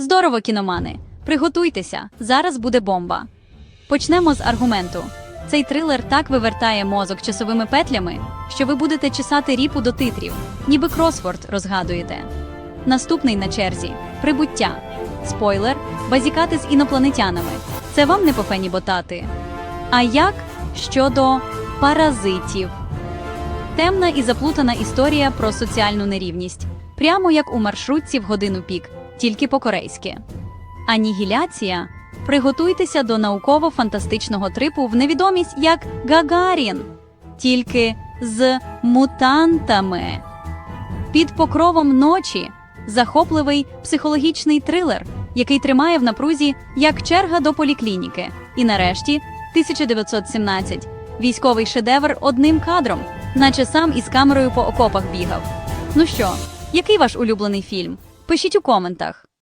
Здорово, кіномани. Приготуйтеся, зараз буде бомба. Почнемо з аргументу. Цей трилер так вивертає мозок часовими петлями, що ви будете чесати ріпу до титрів, ніби кросворд розгадуєте. Наступний на черзі прибуття. Спойлер базікати з інопланетянами. Це вам не пофені ботати. А як щодо паразитів? Темна і заплутана історія про соціальну нерівність, прямо як у маршрутці в годину пік, тільки по-корейськи. Анігіляція. Приготуйтеся до науково-фантастичного трипу в невідомість як Гагарін, тільки з мутантами. Під покровом ночі захопливий психологічний трилер, який тримає в напрузі як черга до поліклініки. І нарешті 1917 військовий шедевр одним кадром, наче сам із камерою по окопах бігав. Ну що, який ваш улюблений фільм? Пишіть у коментах.